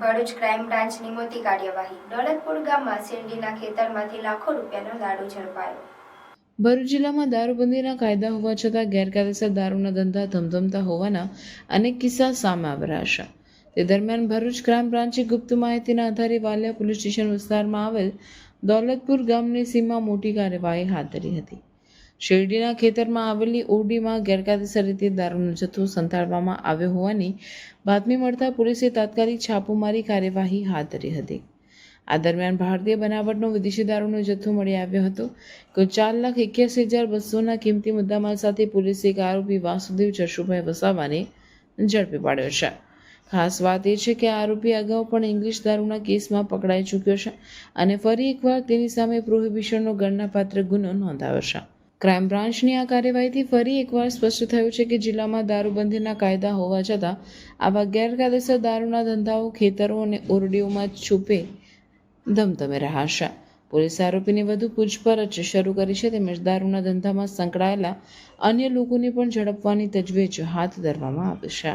Bharuch crime બ્રાન્ચની મોટી કાર્યવાહી. દોલતપુર ગામમાં શેરડીના ખેતરમાંથી લાખો રૂપિયાનો દારૂ ઝડપાયો. ભરૂચ જિલ્લામાં દારૂબંધીના કાયદા હોવા છતાં ગેરકાયદેસર દારૂના ધંધા ધમધમતા હોવાના અનેક કિસ્સા સામે આવી છે. તે દરમિયાન ભરૂચ ક્રાઇમ બ્રાન્ચે ગુપ્ત માહિતીના આધારે વાલિયા પોલીસ સ્ટેશન વિસ્તારમાં આવેલ દોલતપુર ગામની સીમા મોટી કાર્યવાહી હાથ ધરી હતી. શેરડીના ખેતરમાં આવેલી ઓરડીમાં ગેરકાયદેસર રીતે દારૂનો જથ્થો સંતાડવામાં આવ્યો હોવાની બાતમી મળતા પોલીસે તાત્કાલિક છાપોમારી કાર્યવાહી હાથ ધરી હતી. આ દરમિયાન ભારતીય બનાવટનો વિદેશી દારૂનો જથ્થો મળી આવ્યો હતો. કુલ ચાર લાખ એક્યાસી હજાર બસોના કિંમતી મુદ્દામાલ સાથે પોલીસે એક આરોપી વાસુદેવ જશુભાઈ વસાવાને ઝડપી પાડ્યો છે. ખાસ વાત એ છે કે આરોપી અગાઉ પણ ઇંગ્લિશ દારૂના કેસમાં પકડાઈ ચૂક્યો છે અને ફરી એકવાર તેની સામે પ્રોહિબિશનનો ગણનાપાત્ર ગુનો નોંધાયો છે. ક્રાઇમ બ્રાન્ચની આ કાર્યવાહીથી ફરી એકવાર સ્પષ્ટ થયું છે કે જિલ્લામાં દારૂબંધીના કાયદા હોવા છતાં, આવા ગેરકાયદેસર દારૂના ધંધાઓ ખેતરો અને ઓરડીઓમાં છુપે ધમધમે રહ્યા પોલીસ આરોપીની વધુ પૂછપરછ શરૂ કરી છે, તેમજ દારૂના ધંધામાં સંકળાયેલા અન્ય લોકોને પણ ઝડપવાની તજવીજ હાથ ધરવામાં આવી છે.